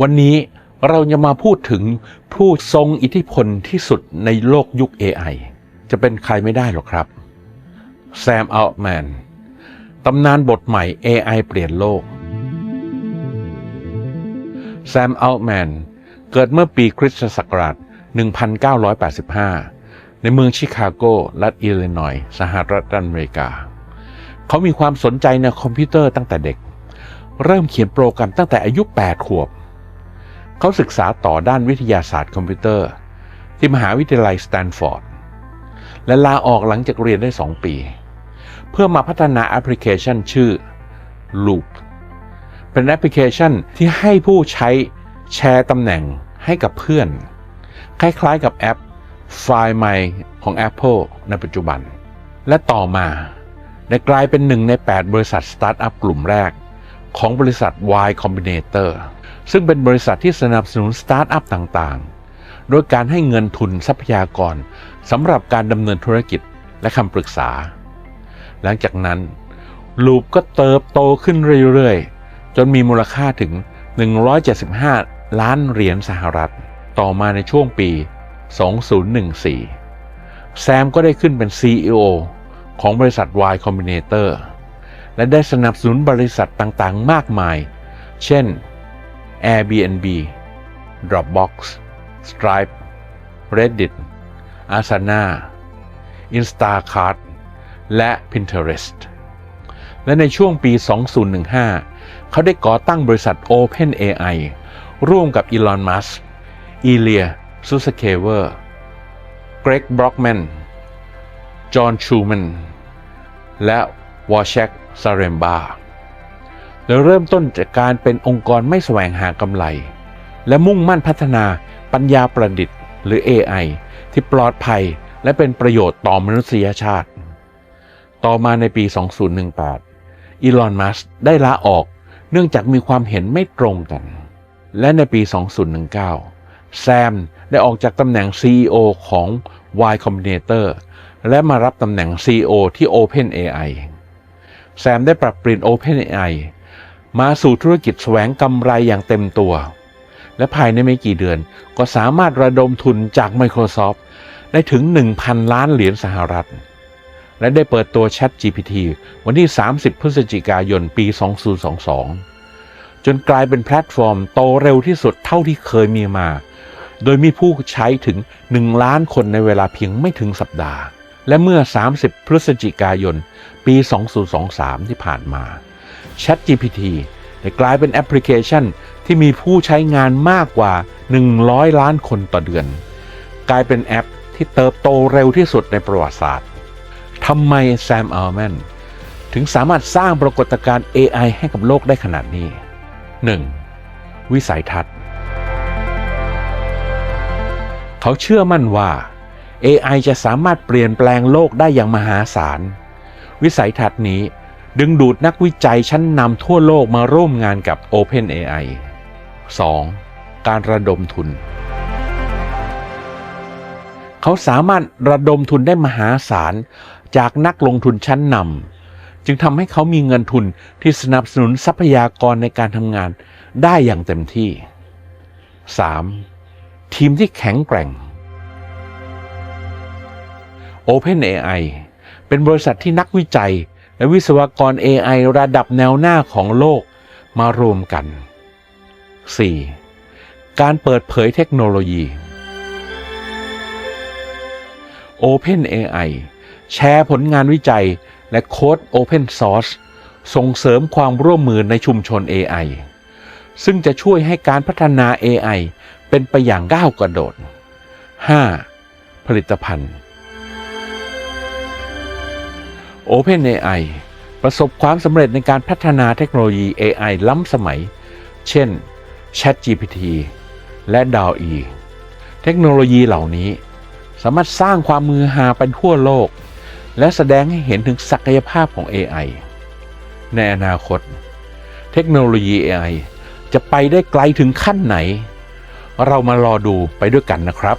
วันนี้เราจะมาพูดถึงผู้ทรงอิทธิพลที่สุดในโลกยุค AI จะเป็นใครไม่ได้หรอกครับแซมอัลแมนตำนานบทใหม่ AI เปลี่ยนโลกแซมอัลแมนเกิดเมื่อปีคริสตศักราช 1985 ในเมืองชิคาโก รัฐอิลลินอยส์สหรัฐอเมริกา เขามีความสนใจในคอมพิวเตอร์ตั้งแต่เด็ก เริ่มเขียนโปรแกรมตั้งแต่อายุ 8 ขวบ เขาศึกษาต่อด้านวิทยาศาสตร์คอมพิวเตอร์ ที่มหาวิทยาลัยสแตนฟอร์ด และลาออกหลังจากเรียนได้ 2 ปี เพื่อมาพัฒนาแอปพลิเคชันชื่อ Loop เป็นแอปพลิเคชันที่ให้ผู้ใช้แชร์ตำแหน่งให้กับเพื่อน คล้ายๆกับแอป Find My ของ Apple ในปัจจุบัน และต่อมา ได้กลายเป็นหนึ่งใน 8 บริษัทสตาร์ทอัพกลุ่มแรก ของบริษัท Y Combinator ซึ่งเป็นบริษัทที่สนับสนุนสตาร์ทอัพต่างๆ โดยการให้เงินทุนทรัพยากรสำหรับการดำเนินธุรกิจและคำปรึกษา หลังจากนั้นลูปก็เติบโตขึ้นเรื่อยๆ จนมีมูลค่าถึง 175 ล้านเหรียญสหรัฐ ต่อมาในช่วงปี 2014 แซมก็ได้ขึ้นเป็น CEO ของบริษัท Y Combinator และได้สนับสนุนบริษัทต่างๆ มากมาย เช่น Airbnb Dropbox Stripe Reddit Asana Instacart และ Pinterest และในช่วงปี 2015 เขาได้ก่อตั้งบริษัท OpenAI ร่วมกับ Elon Musk, Ilya Sutskever, Greg Brockman, John Schumann แและ Wojciech Zaremba โดยเริ่มต้นจากการเป็นองค์กรไม่แสวงหากำไร และมุ่งมั่นพัฒนาปัญญาประดิษฐ์ หรือ AI ที่ปลอดภัยและเป็นประโยชน์ต่อมนุษยชาติ ต่อมาในปี 2018 อีลอน มัสได้ลาออกเนื่องจากมีความเห็นไม่ตรงกัน และในปี 2019 แซมได้ออกจากตำแหน่ง CEO ของ Y Combinator และมารับตำแหน่ง CEO ที่ OpenAI แซมได้ปรับเปลี่ยน OpenAI มาสู่ธุรกิจแสวงกำไรอย่างเต็มตัว และภายในไม่กี่เดือนก็สามารถระดมทุนจาก Microsoft ได้ถึง 1,000 ล้านเหรียญสหรัฐ และได้เปิดตัว Chat GPT วันที่ 30 พฤศจิกายน ปี 2022 จนกลายเป็นแพลตฟอร์มโตเร็วที่สุดเท่าที่เคยมีมา โดยมีผู้ใช้ถึง 1 ล้านคนในเวลาเพียงไม่ถึงสัปดาห์ และเมื่อ 30 พฤศจิกายน ปี 2023 ที่ผ่านมา Chat GPT ได้กลายเป็นแอปพลิเคชันที่มีผู้ใช้งานมากกว่า 100 ล้านคนต่อเดือน กลายเป็นแอปที่เติบโตเร็วที่สุดในประวัติศาสตร์ทำไมแซมอัลแมนถึงสามารถสร้างปรากฏการณ์ AI ให้กับโลกได้ขนาดนี้ 1. วิสัยทัศน์ เขาเชื่อมั่นว่า AI จะสามารถเปลี่ยนแปลงโลกได้อย่างมหาศาล วิสัยทัศน์นี้ดึงดูดนักวิจัยชั้นนำทั่วโลกมาร่วมงานกับ OpenAI 2. การระดมทุน เขาสามารถระดมทุนได้มหาศาล จากนักลงทุนชั้นนำจึงทำให้เขามีเงินทุนที่สนับสนุนทรัพยากรในการทำงานได้อย่างเต็มที่ 3. ทีมที่แข็งแกร่ง OpenAI เป็นบริษัทที่นักวิจัย และวิศวกร AI ระดับแนวหน้าของโลกมารวมกัน 4. การเปิดเผยเทคโนโลยี OpenAI แชร์ผลงานวิจัยและโค้ด Open Source ส่งเสริมความร่วมมือในชุมชน AI ซึ่งจะช่วยให้การพัฒนา AI เป็นไปอย่างก้าวกระโดด 5. ผลิตภัณฑ์ OpenAI ประสบความสำเร็จในการพัฒนาเทคโนโลยี AI ล้ำสมัย เช่น ChatGPT และ DALL-E เทคโนโลยีเหล่านี้สามารถสร้างความมือหาไปทั่วโลก และแสดงให้เห็นถึงศักยภาพของ AI ในอนาคต เทคโนโลยี AI จะไปได้ไกลถึงขั้นไหน เรามารอดูไปด้วยกันนะครับ